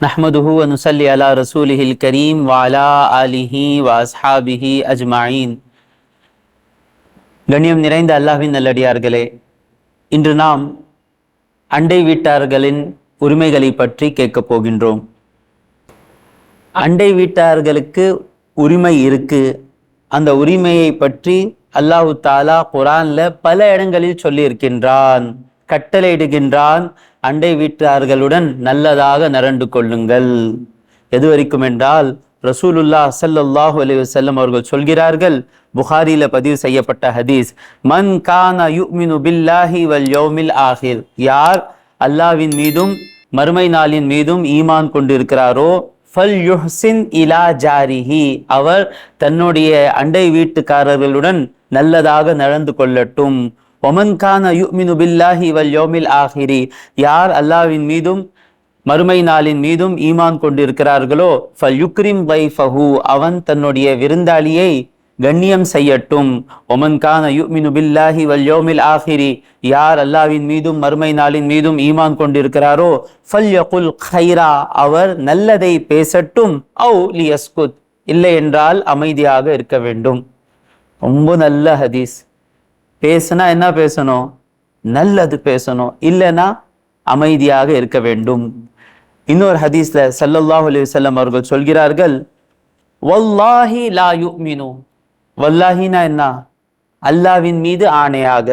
நஹமதுஹு அனுசல்லி அலா ரசூலிஹில் கரீம் வாலா அலிஹி வாஸ்ஹாபிஹி அஜ்மாயின் கண்ணியம் நிறைந்த அல்லாஹின் நல்லடியார்களே இன்று நாம் அண்டை வீட்டார்களின் உரிமைகளை பற்றி கேட்கப் போகின்றோம். அண்டை வீட்டார்களுக்கு உரிமை இருக்கு. அந்த உரிமையை பற்றி அல்லாஹு தாலா குரான்ல பல இடங்களில் சொல்லியிருக்கின்றான். கட்டளையிடுகின்றான். அண்டை வீட்டார்களுடன் நல்லதாக நடந்து கொள்ளுங்கள். எது வரைக்கும் என்றால் ரசூலுல்லா சல்லாஹூ அலி வல்லம் அவர்கள் சொல்கிறார்கள் புகாரியில பதிவு செய்யப்பட்ட ஹதீஸ் மன் கான யுமினு பில்லாஹி வல் யோமில் ஆஹிர் யார் அல்லாவின் மீதும் மறுமை நாளின் மீதும் ஈமான் கொண்டிருக்கிறாரோ ஃபல் யுஹ்சின் இலா ஜாரிஹி. அவர் தன்னுடைய அண்டை வீட்டுக்காரர்களுடன் நல்லதாக நடந்து கொள்ளட்டும். ஒமன்கான யுமினு பில்லாஹி வல் யோமில் ஆஹிரி யார் அல்லாவின் மீதும் மறுமை நாளின் மீதும் ஈமான் கொண்டிருக்கிறார்களோ ஃபல் யுக்ரிம் வைஃபஹு அவன் தன்னுடைய விருந்தாளியை கண்ணியம் செய்யட்டும். ஒமன்கான யுமினு பில்லாஹி வல் யோமில் ஆஹிரி யார் அல்லாவின் மீதும் மறுமை நாளின் மீதும் ஈமான் கொண்டிருக்கிறாரோ ஃபல் யகுல் ஹைரா அவர் நல்லதை பேசட்டும். ஔ லியஸ்குத் இல்லை என்றால் அமைதியாக இருக்க வேண்டும். ரொம்ப நல்ல ஹதீஸ். பேசுனா என்ன பேசணும்? நல்லது பேசணும். இல்லைன்னா அமைதியாக இருக்க வேண்டும். இன்னொரு ஹதீஸ்ல ஸல்லல்லாஹு அலி வல்லம் அவர்கள் சொல்கிறார்கள் வல்லாஹி லா யுமினு. வல்லாஹினா என்ன? அல்லாவின் மீது ஆணையாக.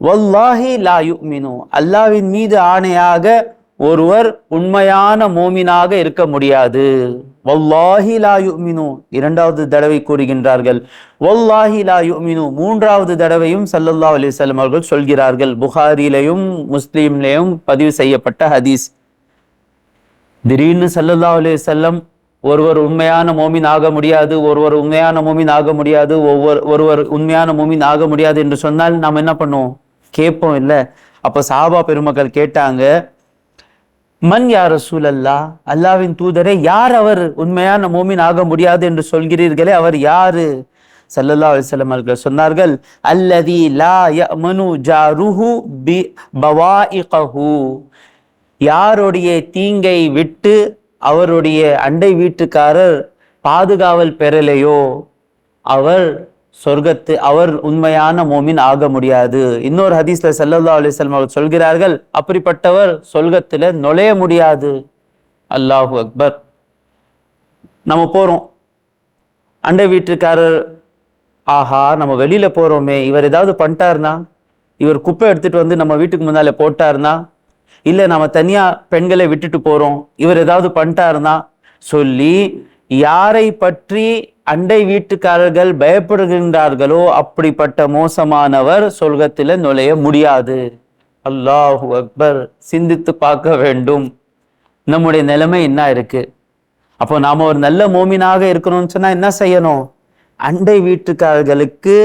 வல்லாஹி லா யுமினு. அல்லாவின் மீது ஆணையாக ஒருவர் உண்மையான மோமினாக இருக்க முடியாது. வல்லாஹி லா யுமினு இரண்டாவது தடவை கூறுகின்றார்கள். வல்லாஹி லா யுமினு மூன்றாவது தடவையும் சல்லல்லா அலிசல்லம் அவர்கள் சொல்கிறார்கள். புகாரிலையும் முஸ்லீம்லையும் பதிவு செய்யப்பட்ட ஹதீஸ். திடீர்னு சல்லல்லா அலிசல்லம் ஒருவர் உண்மையான மோமின் ஆக முடியாது ஒருவர் உண்மையான மோமின் ஆக முடியாது ஒவ்வொரு ஒருவர் உண்மையான மோமின் ஆக முடியாது என்று சொன்னால் நாம் என்ன பண்ணுவோம்? கேட்போம் இல்லை? அப்போ சாபா பெருமக்கள் கேட்டாங்க மன் யார் ரசூலல்லா அல்லாவின் தூதரே யார் அவர்? உண்மையான மோமின் ஆக முடியாது என்று சொல்கிறீர்களே அவர் யாரு? சல்லல்லா அலிசல்லம் அவர்கள் சொன்னார்கள் அல்லதி லா யமனு ஜாருஹு பி பவாஇகஹு யாருடைய தீங்கை விட்டு அவருடைய அண்டை வீட்டுக்காரர் பாதுகாவல் பெறலையோ அவர் சொர்க்கத்து அவர் உண்மையான மோமின் ஆக முடியாது. இன்னொரு ஹதீஸ்ல சல்லல்லா அலிஸ்லாம் அவர்கள் சொல்கிறார்கள் அப்படிப்பட்டவர் சொர்க்கத்துல நுழைய முடியாது. அல்லாஹு அக்பர். நம்ம போறோம். அண்டை வீட்டுக்காரர் ஆஹா நம்ம வெளியில போறோமே இவர் ஏதாவது பண்ணிட்டாருனா இவர் குப்பை எடுத்துட்டு வந்து நம்ம வீட்டுக்கு முன்னால போட்டாருனா இல்லை நம்ம தனியா பெண்களை விட்டுட்டு போறோம் இவர் ஏதாவது பண்ணிட்டாருனா சொல்லி யாரை பற்றி அண்டை வீட்டுக்காரர்கள் பயப்படுகின்றார்களோ அப்படிப்பட்ட மோசமானவர் சொல்கத்தில் நுழைய முடியாது. அல்லாஹு அக்பர். சிந்தித்து பார்க்க வேண்டும். நம்முடைய நிலைமை என்ன இருக்கு? அப்போ நாம ஒரு நல்ல மோமினாக இருக்கணும்னு சொன்னா என்ன செய்யணும்? அண்டை வீட்டுக்காரர்களுக்கு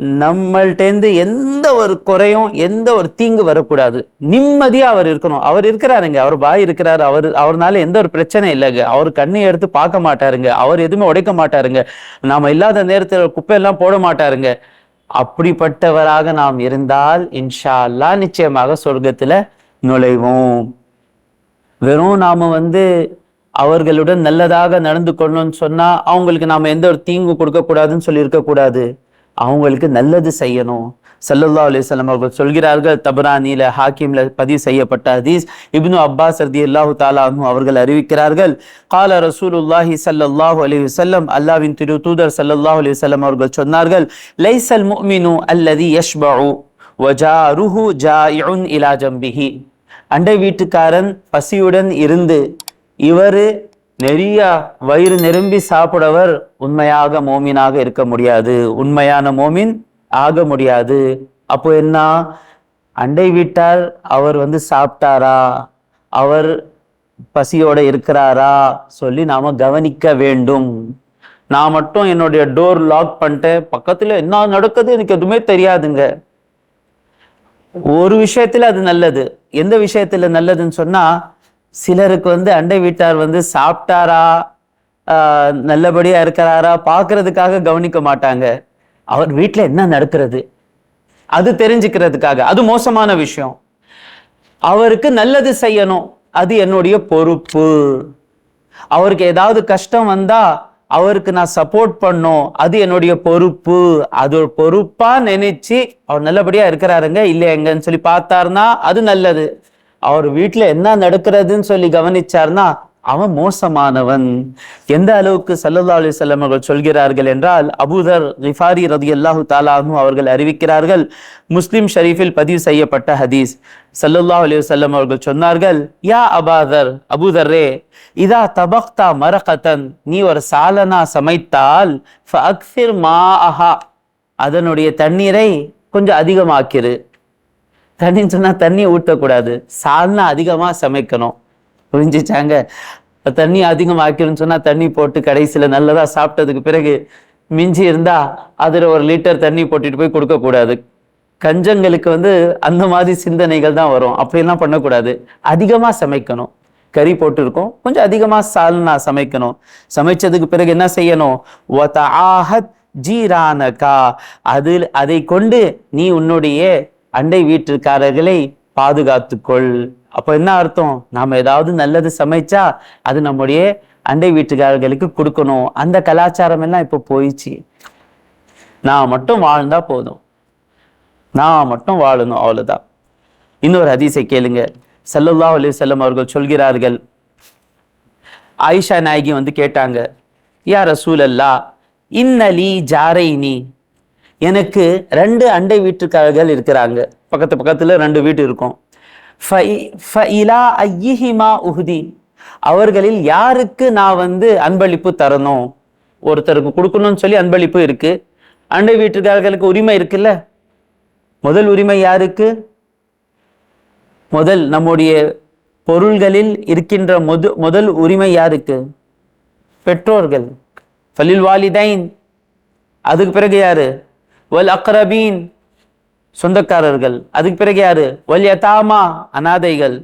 நம்மள்டேந்து எந்த ஒரு குறையும் எந்த ஒரு தீங்கு வரக்கூடாது. நிம்மதியாக அவர் இருக்கணும். அவர் இருக்கிறாருங்க. அவர் பாய் இருக்கிறாரு. அவர் அவர்னால எந்த ஒரு பிரச்சனை இல்லைங்க. அவர் கண்ணை எடுத்து பார்க்க மாட்டாருங்க. அவர் எதுவுமே உடைக்க மாட்டாருங்க. நாம் இல்லாத நேரத்தில் குப்பையெல்லாம் போட மாட்டாருங்க. அப்படிப்பட்டவராக நாம் இருந்தால் இன்ஷா அல்லாஹ் நிச்சயமாக சொர்க்கத்தில் நுழைவோம். வெறும் நாம் வந்து அவர்களுடன் நல்லதாக நடந்து கொள்ளணும்னு சொன்னால் அவங்களுக்கு நாம் எந்த ஒரு தீங்கு கொடுக்கக்கூடாதுன்னு சொல்லியிருக்கக்கூடாது. சொல்லி இருக்கக்கூடாது அவங்களுக்கு நல்லது செய்யணும். சல்லல்லா அலிஸ்லாம் அவர்கள் சொல்கிறார்கள் தபரானில ஹாக்கிம்ல பதிவு செய்யப்பட்ட ஹதீஸ் இப்னு அப்பாஸ் ரதி அல்லாஹு தாலாஹு அவர்கள் அறிவிக்கிறார்கள். கால ரசூலுல்லாஹி சல்லல்லாஹு அலி வல்லம் அல்லாஹ்வின் திரு தூதர் சல்லல்லாஹு அலி வல்லம் அவர்கள் சொன்னார்கள் லைசல் முஃமினு அல்லதி வஜா ருஹு ஜா இலா ஜம்பிஹி. அண்டை வீட்டுக்காரன் பசியுடன் இருந்து இவர் நிறைய வயிறு நிரம்பி சாப்பிடவர் உண்மையாக மோமீனாக இருக்க முடியாது. உண்மையான மோமின் ஆக முடியாது. அப்போ என்ன? அண்டை வீட்டார் அவர் வந்து சாப்பிட்டாரா? அவர் பசியோட இருக்கிறாரா? சொல்லி நாம கவனிக்க வேண்டும். நான் மட்டும் என்னுடைய டோர் லாக் பண்ணிட்டேன். பக்கத்துல என்ன நடக்குது எனக்கு எதுவுமே தெரியாதுங்க. ஒரு விஷயத்துல அது நல்லது. எந்த விஷயத்துல நல்லதுன்னு சொன்னா சிலருக்கு வந்து அண்டை வீட்டார் வந்து சாப்பிட்டாரா நல்லபடியாக இருக்கிறாரா பார்க்கறதுக்காக கவனிக்க மாட்டாங்க. அவர் வீட்டில் என்ன நடக்கிறது? அது தெரிஞ்சுக்கிறதுக்காக. அது மோசமான விஷயம். அவருக்கு நல்லது செய்யணும். அது என்னுடைய பொறுப்பு. அவருக்கு ஏதாவது கஷ்டம் வந்தா அவருக்கு நான் சப்போர்ட் பண்ணோம். அது என்னுடைய பொறுப்பு. அது ஒரு பொறுப்பா நினைச்சு அவர் நல்லபடியா இருக்கிறாருங்க இல்லையா எங்கன்னு சொல்லி பார்த்தாருன்னா அது நல்லது. அவர் வீட்டுல என்ன நடக்கிறதுன்னு சொல்லி கவனிச்சார்னா அவன் மோசமானவன். எந்த அளவுக்கு சல்லல்லா அலிசல்லம் அவர்கள் சொல்கிறார்கள் என்றால் அபூதர் ரிஃபாரி ரதி அல்லாஹு தாலாஹும் அவர்கள் அறிவிக்கிறார்கள் முஸ்லிம் ஷரீஃபில் பதிவு செய்யப்பட்ட ஹதீஸ். சல்லல்லாஹு அலைஹி வஸல்லம் அவர்கள் சொன்னார்கள் யா அபாதர் அபூதர்ரே இதா தபக்தா மரகத்தன் நீ ஒரு சாலனா சமைத்தால் மா மாஅஹா அதனுடைய தண்ணீரை கொஞ்சம் அதிகமாக்கிரு. தண்ணின்னு சொன்னால் தண்ணி ஊற்றக்கூடாது சால்னா அதிகமாக சமைக்கணும். புரிஞ்சிச்சாங்க? தண்ணி அதிகமாக்கணும்னு சொன்னால் தண்ணி போட்டு கடைசியில் நல்லதாக சாப்பிட்டதுக்கு பிறகு மிஞ்சி இருந்தால் அதில் ஒரு லிட்டர் தண்ணி போட்டுட்டு போய் கொடுக்கக்கூடாது. கஞ்சங்களுக்கு வந்து அந்த மாதிரி சிந்தனைகள் தான் வரும். அப்படிலாம் பண்ணக்கூடாது. அதிகமாக சமைக்கணும். கறி போட்டிருக்கோம். கொஞ்சம் அதிகமாக சால்னா சமைக்கணும். சமைச்சதுக்கு பிறகு என்ன செய்யணும்? வதஆஹத் ஜீரானகா. அதில் அதை கொண்டு நீ உன்னுடைய அண்டை வீட்டுக்காரர்களை பாதுகாத்துக்கொள். அப்போ என்ன அர்த்தம்? நாம் ஏதாவது நல்லது சமைச்சா அது நம்முடைய அண்டை வீட்டுக்காரர்களுக்கு கொடுக்கணும். அந்த கலாச்சாரம் எல்லாம் இப்போ போயிடுச்சு. நான் மட்டும் வாழ்ந்தா போதும். நான் மட்டும் வாழணும் அவ்வளோதான் இன்னொரு அதிசை கேளுங்க. சல்லுல்லா அலி செல்லம் அவர்கள் சொல்கிறார்கள். ஆயிஷா நாயகி வந்து கேட்டாங்க யா ரசூலல்லா இன்னலி ஜாரைனி எனக்கு ரெண்டு அண்டை வீட்டுக்காரர்கள் இருக்கிறாங்க. பக்கத்து பக்கத்துல ரெண்டு வீடு இருக்கும். ஐயிஹிமா உஹுதி. அவர்களில் யாருக்கு நான் வந்து அன்பளிப்பு தரணும்? ஒருத்தருக்கு கொடுக்கணும்னு சொல்லி அன்பளிப்பு இருக்கு. அண்டை வீட்டுக்காரர்களுக்கு உரிமை இருக்குல்ல? முதல் உரிமை யாருக்கு? முதல் நம்முடைய பொருள்களில் இருக்கின்ற முது முதல் உரிமை யாருக்கு? பெற்றோர்கள். ஃபலில் வாலிதைன். அதுக்கு பிறகு யாரு? வல் அக்ரபீன். சொந்தக்காரர்கள். அதுக்கு பிறகு யாரு? வல் யதாமா அனாதைகள்.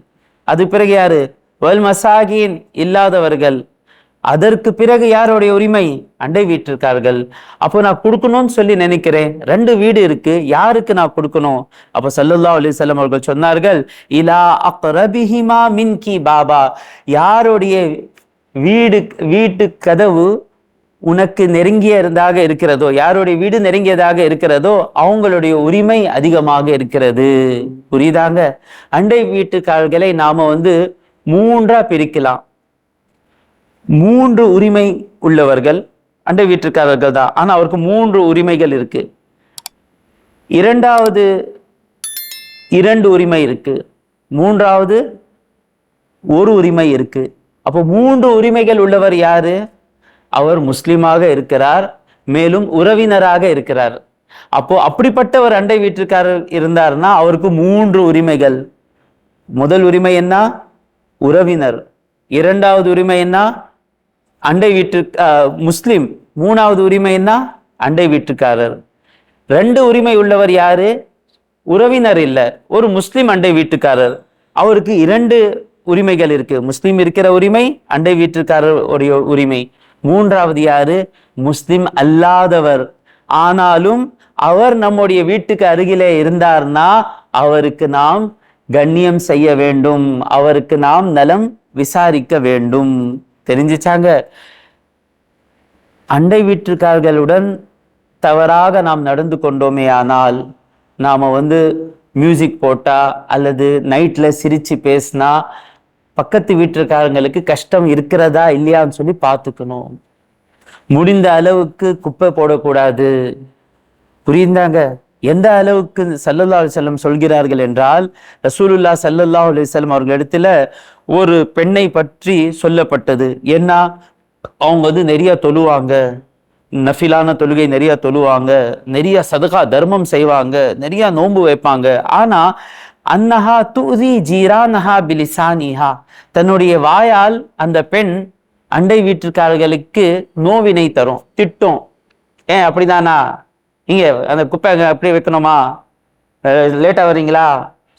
அதுக்கு பிறகு யாரு? வல் மசாகின் இல்லாதவர்கள். அதற்கு பிறகு யாருடைய உரிமை? அண்டை வீட்டிற்கார்கள். அப்போ நான் கொடுக்கணும்னு சொல்லி நினைக்கிறேன். ரெண்டு வீடு இருக்கு. யாருக்கு நான் கொடுக்கணும்? அப்போ சல்லுல்லா அலி வஸல்லம் அவர்கள் சொன்னார்கள் இலா அக்ரபிஹிமா மின்கி பாபா. யாருடைய வீடு வீட்டு கதவு உனக்கு நெருங்கியதாக இருக்கிறதோ யாருடைய வீடு நெருங்கியதாக இருக்கிறதோ அவங்களுடைய உரிமை அதிகமாக இருக்கிறது. புரியுதாங்க? அண்டை வீட்டுக்காரர்களை நாம வந்து மூன்றா பிரிக்கலாம். மூன்று உரிமை உள்ளவர்கள் அண்டை வீட்டுக்காரர்கள் தான். ஆனா அவருக்கு மூன்று உரிமைகள் இருக்கு. இரண்டாவது இரண்டு உரிமை இருக்கு. மூன்றாவது ஒரு உரிமை இருக்கு. அப்போ மூன்று உரிமைகள் உள்ளவர் யாரு? அவர் முஸ்லீமாக இருக்கிறார் மேலும் உறவினராக இருக்கிறார். அப்போ அப்படிப்பட்ட ஒரு அண்டை வீட்டுக்காரர் இருந்தார்னா அவருக்கு மூன்று உரிமைகள். முதல் உரிமை என்ன? உறவினர். இரண்டாவது உரிமை என்ன? அண்டை வீட்டு முஸ்லீம் முஸ்லிம். மூணாவது உரிமை என்ன? அண்டை வீட்டுக்காரர். ரெண்டு உரிமை உள்ளவர் யாரு? உறவினர் இல்லை. ஒரு முஸ்லிம் அண்டை வீட்டுக்காரர். அவருக்கு இரண்டு உரிமைகள் இருக்கு. முஸ்லீம் இருக்கிற உரிமை அண்டை வீட்டுக்காரருடைய உரிமை. மூன்றாவது யாரு? முஸ்லிம் அல்லாதவர். ஆனாலும் அவர் நம்முடைய வீட்டுக்கு அருகிலே இருந்தார்னா அவருக்கு நாம் கண்ணியம் செய்ய வேண்டும். அவருக்கு நாம் நலம் விசாரிக்க வேண்டும். தெரிஞ்சுச்சாங்க? அண்டை வீட்டுக்காரர்களுடன் தவறாக நாம் நடந்து கொண்டோமே ஆனால் நாம் வந்து மியூசிக் போட்டா அல்லது நைட்டில் சிரித்து பேசினா பக்கத்து வீட்டுக்காரங்களுக்கு கஷ்டம் இருக்கிறதா இல்லையான்னு சொல்லி பார்த்துக்கணும். முடிந்த அளவுக்கு குப்பை போடக்கூடாது. புரியுந்தாங்க? எந்த அளவுக்கு சல்லல்லா அலிசல்லம் சொல்கிறார்கள் என்றால் ரசூலுல்லா சல்லல்லா அலிசல்லம் அவர்களிடத்துல ஒரு பெண்ணை பற்றி சொல்லப்பட்டது. என்ன அவங்க வந்து நிறைய தொழுவாங்க. நஃபிலான தொழுகை நிறைய தொழுவாங்க. நிறைய சதகா தர்மம் செய்வாங்க. நிறைய நோன்பு வைப்பாங்க. ஆனா அன்னஹா தூதி ஜீரானஹா பிலிசானிஹா. தன்னுடைய வாயால் அந்த பெண் அண்டை வீட்டுக்காரர்களுக்கு நோவினை தரும் திட்டும். ஏன் அப்படிதானா? இங்கே அந்த குப்பை அப்படியே வைக்கணுமா? லேட்டாக வரீங்களா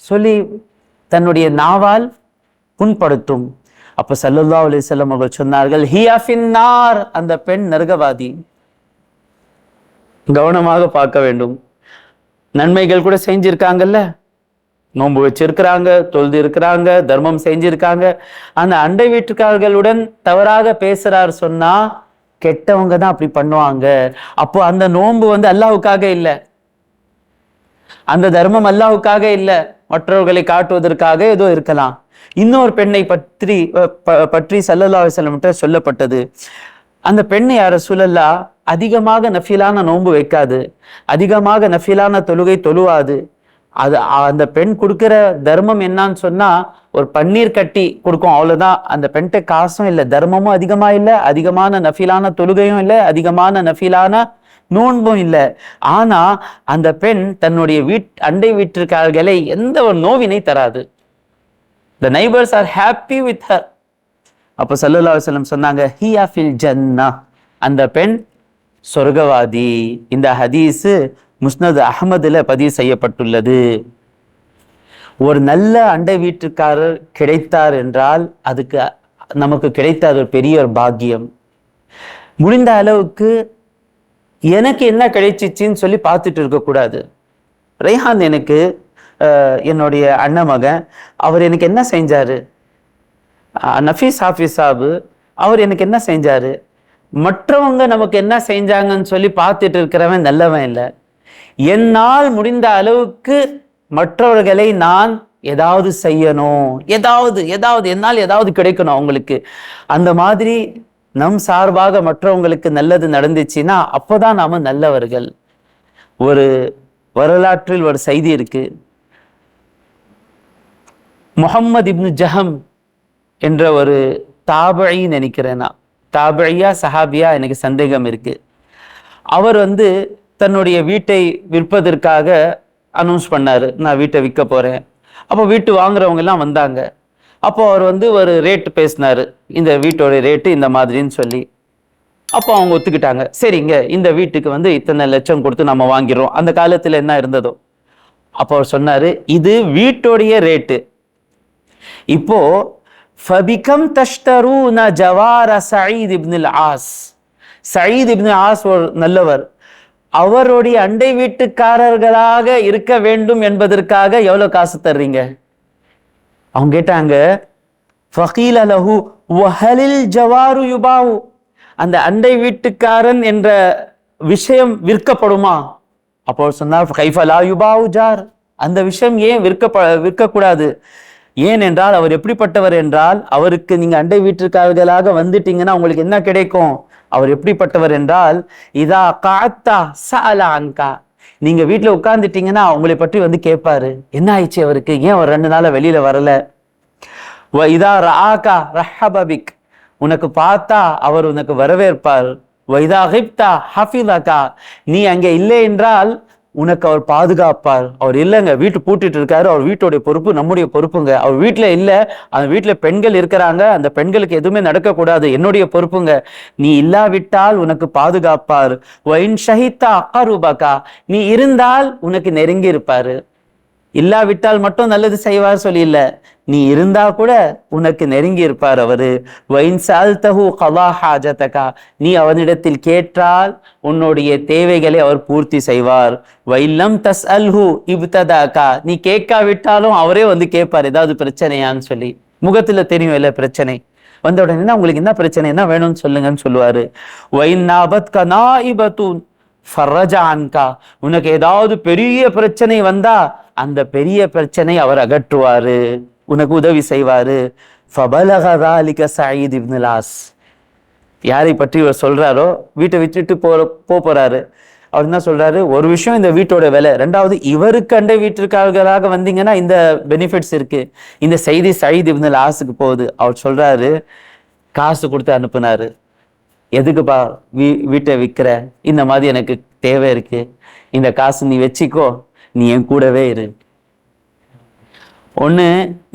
சொல்லி தன்னுடைய நாவால் புண்படுத்தும். அப்போ சல்லுல்லா அலி செல்லம் அவர்கள் சொன்னார்கள் ஹியா ஃபின்னார். அந்த பெண் நர்கவாதி. கவனமாக பார்க்க வேண்டும். நன்மைகள் கூட செஞ்சிருக்காங்கல்ல? நோன்பு வச்சிருக்கிறாங்க தொழுது இருக்கிறாங்க தர்மம் செஞ்சிருக்காங்க. அந்த அண்டை வீட்டுக்காரர்களுடன் தவறாக பேசுறாரு சொன்னா கெட்டவங்க தான் அப்படி பண்ணுவாங்க. அப்போ அந்த நோன்பு வந்து அல்லாஹ்வுக்காக இல்லை. அந்த தர்மம் அல்லாவுக்காக இல்லை. மற்றவர்களை காட்டுவதற்காக ஏதோ இருக்கலாம். இன்னொரு பெண்ணை பற்றி பற்றி சல்லல்லா செல்லமிட்ட சொல்லப்பட்டது. அந்த பெண்ணை யார சூழல்லா அதிகமாக நஃபிலான நோன்பு வைக்காது. அதிகமாக நஃபிலான தொழுகை தொழுவாது. அது அந்த பெண் கொடுக்குற தர்மம் என்னன்னு சொன்னா ஒரு பன்னீர் கட்டி கொடுக்கும் அவ்வளவுதான். அந்த பெண்கிட்ட காசும் இல்லை தர்மமும் அதிகமா இல்லை அதிகமான நஃபிலான தொழுகையும் இல்லை அதிகமான நஃபிலான நோன்பும் இல்லை. ஆனா அந்த பெண் தன்னுடைய வீட் அண்டை வீட்டிற்கார்களை எந்த ஒரு நோவினை தராது. The neighbours are happy with her அப்போ சல்லல்லா செல்லம் சொன்னாங்க ஹியா ஃபில் ஜன்னா. அந்த பெண் சொர்க்கவாதி. இந்த ஹதீஸு முஸ்னது அஹமதுல பதிவு செய்யப்பட்டுள்ளது. ஒரு நல்ல அண்டை வீட்டுக்காரர் கிடைத்தார் என்றால் அதுக்கு நமக்கு கிடைத்த அது ஒரு பெரிய ஒரு பாக்கியம். முடிந்த அளவுக்கு எனக்கு என்ன கிடைச்சிச்சின்னு சொல்லி பார்த்துட்டு இருக்கக்கூடாது ரேஹான் எனக்கு என்னுடைய அண்ணன் மகன் அவர் எனக்கு என்ன செஞ்சார்? நஃபீஸ் ஹாஃபிஸ் சாபு அவர் எனக்கு என்ன செஞ்சார்? மற்றவங்க நமக்கு என்ன செஞ்சாங்கன்னு சொல்லி பார்த்துட்டு இருக்கிறவன் நல்லவன் இல்லை. என்னால் முடிந்த அளவுக்கு மற்றவர்களை நான் ஏதாவது செய்யணும். ஏதாவது ஏதாவது என்னால் ஏதாவது கிடைக்கணும் அவங்களுக்கு. அந்த மாதிரி நம் சார்பாக மற்றவங்களுக்கு நல்லது நடந்துச்சுன்னா அப்போதான் நாம நல்லவர்கள். ஒரு வரலாற்றில் ஒரு செய்தி இருக்கு. முஹம்மது இப்னு ஜஹம் என்ற ஒரு தாபழி நினைக்கிறேன் நான். தாபழியா சஹாபியா எனக்கு சந்தேகம் இருக்கு. அவர் வந்து தன்னுடைய வீட்டை விற்பதற்காக அனௌன்ஸ் பண்ணார். நான் வீட்டை விற்க போகிறேன் அப்போ வீட்டு வாங்குறவங்க எல்லாம் வந்தாங்க. அப்போ அவர் வந்து ஒரு ரேட்டு பேசினார். இந்த வீட்டோட ரேட்டு இந்த மாதிரின்னு சொல்லி. அப்போ அவங்க ஒத்துக்கிட்டாங்க. சரிங்க இந்த வீட்டுக்கு வந்து இத்தனை லட்சம் கொடுத்து நம்ம வாங்கிடுறோம். அந்த காலத்தில் என்ன இருந்ததோ. அப்போ அவர் சொன்னார் இது வீட்டோடைய ரேட்டு இப்போ ஃபபிகம் தஷ்தரூன ஜவார சயீத் இப்னில் ஆஸ். சயீத் இப்னு ஆஸ் ஒரு நல்லவர். அவருடைய அண்டை வீட்டுக்காரர்களாக இருக்க வேண்டும் என்பதற்காக எவ்வளவு காசு தர்றீங்க? அவங்க கேட்டாங்க ஃபகீல் அலஹு வஹலில் ஜவாரு யுபாவு. அந்த அண்டை வீட்டுக்காரன் என்ற விஷயம் விற்கப்படுமா? அப்போ சொன்னார் கைஃபலா யுபாவு ஜார். அந்த விஷயம் ஏன் விற்கப்ப விற்கக்கூடாது? ஏன் என்றால் அவர் எப்படிப்பட்டவர் என்றால் அவருக்கு நீங்கள் அண்டை வீட்டுக்காரர்களாக வந்துட்டீங்கன்னா உங்களுக்கு என்ன கிடைக்கும்? அவர் எப்படிப்பட்டவர் என்றால் இதா காத்தா சாலா அங்கா நீங்க வீட்டுல உட்கார்ந்துட்டீங்கன்னா அவங்களை பற்றி வந்து கேட்பாரு. என்ன ஆயிடுச்சு அவருக்கு? ஏன் ஒரு ரெண்டு நாளா வெளியில வரல? வ இதா ராகா ரஹபபிக் உனக்கு பார்த்தா அவர் உனக்கு வரவேற்பார். வைதா ஹிப்தா ஹஃபிதாக்கா நீ அங்கே இல்லை என்றால் உனக்கு அவர் பாதுகாப்பார். அவர் இல்லைங்க வீட்டு பூட்டிட்டு இருக்காரு. அவர் வீட்டுடைய பொறுப்பு நம்முடைய பொறுப்புங்க. அவர் வீட்டில் இல்லை அந்த வீட்டில் பெண்கள் இருக்கிறாங்க. அந்த பெண்களுக்கு எதுவுமே நடக்கக்கூடாது. என்னுடைய பொறுப்புங்க. நீ இல்லாவிட்டால் உனக்கு பாதுகாப்பார். ஒயின் ஷஹித்தா அக்காரூபாக்கா நீ இருந்தால் உனக்கு நெருங்கி இருப்பாரு இல்லாவிட்டால் மட்டும் நல்லது செய்வார் சொல்லி இல்லை. நீ இருந்தா கூட உனக்கு நெருங்கி இருப்பார் அவரு. வைன் கலா ஹாஜதகா. நீ அவனிடத்தில் கேட்டால் உன்னுடைய தேவைகளை அவர் பூர்த்தி செய்வார். வைல்லம் தஸ் அல்ஹு இப்ததாக்கா நீ கேட்காவிட்டாலும் அவரே வந்து கேட்பார். ஏதாவது பிரச்சனையான்னு சொல்லி. முகத்துல தெரியும் இல்லை பிரச்சனை. வந்த உடனே உங்களுக்கு என்ன பிரச்சனை என்ன வேணும்னு சொல்லுங்கன்னு சொல்லுவாரு. வைன் நாபத் கனாஇபத்துன் ஃபர்ரஜா அன்கா. உனக்கு ஏதாவது பெரிய பிரச்சனை வந்தா அந்த பெரிய பிரச்சனை அவர் அகற்றுவாரு. உனக்கு உதவி செய்வார். ஃபபலகதாலிக சயீத் இப்னுலாஸ் யாரை பற்றி இவர் சொல்கிறாரோ வீட்டை விட்டுட்டு போகிற போ போகிறாரு அவர் தான் சொல்கிறாரு ஒரு விஷயம் இந்த வீட்டோட விலை. ரெண்டாவது இவருக்கு அண்டை வீட்டிற்கார்களாக வந்தீங்கன்னா இந்த பெனிஃபிட்ஸ் இருக்குது இந்த செய்தி சயீத் இப்னுல் ஆஸுக்கு போகுது. அவர் சொல்கிறாரு காசு கொடுத்து அனுப்புனாரு. எதுக்குப்பா வீ வீட்டை விற்கிற? இந்த மாதிரி எனக்கு தேவை இருக்குது இந்த காசு நீ வச்சிக்கோ. நீ என் கூடவே இரு. ஒன்று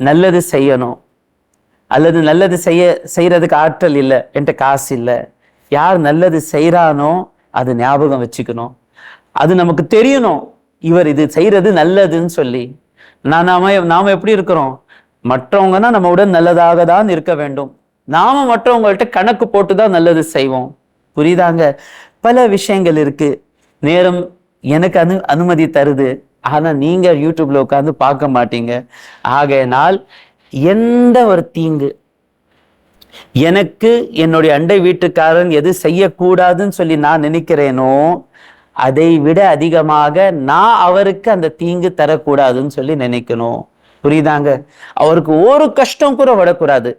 நல்லது செய்யணும். அல்லது நல்லது செய்ய செய்கிறதுக்கு ஆற்றல் இல்லை என்கிட்ட காசு இல்லை. யார் நல்லது செய்கிறானோ அது ஞாபகம் வச்சுக்கணும். அது நமக்கு தெரியணும் இவர் இது செய்கிறது நல்லதுன்னு சொல்லி. நான் நாம நாம் எப்படி இருக்கிறோம்? மற்றவங்கன்னா நம்ம உடன் நல்லதாக தான் இருக்க வேண்டும். நாம மற்றவங்கள்ட்ட கணக்கு போட்டு தான் நல்லது செய்வோம். புரியுதாங்க? பல விஷயங்கள் இருக்கு. நேரம் எனக்கு அனு அனுமதி தருது. ஆனால் நீங்கள் யூடியூப்பில் உட்காந்து பார்க்க மாட்டீங்க. ஆகையினால் எந்த ஒரு தீங்கு? எனக்கு என்னுடைய அண்டை வீட்டுக்காரன் எது செய்யக்கூடாதுன்னு சொல்லி நான் நினைக்கிறேனோ அதை விட அதிகமாக நான் அவருக்கு அந்த தீங்கு தரக்கூடாதுன்னு சொல்லி நினைக்கணும். புரியுதாங்க? அவருக்கு ஒரு கஷ்டம் கூட விடக்கூடாது.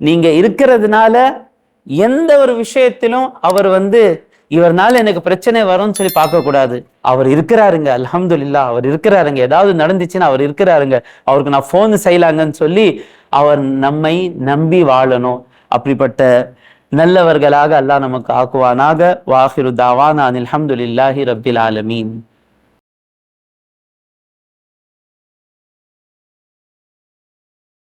நீங்க இருக்கிறதுனால எந்த ஒரு விஷயத்திலும் அவர் வந்து இவர்னால எனக்கு பிரச்சனை வரும்னு சொல்லி பார்க்கக்கூடாது. அவர் இருக்கிறாருங்க அல்ஹம்துலில்லாஹ் அவர் இருக்கிறாருங்க. ஏதாவது நடந்துச்சுன்னா அவர் இருக்கிறாருங்க. அவருக்கு நான் ஃபோன் செய்யலாங்கன்னு சொல்லி அவர் நம்மை நம்பி வாழணும். அப்படிப்பட்ட நல்லவர்களாக அல்லாஹ் நமக்கு ஆக்குவானாக. வாஹிரு தாவானா அனில் அல்ஹம்துலில்லாஹி ரபில் ஆலமீன்.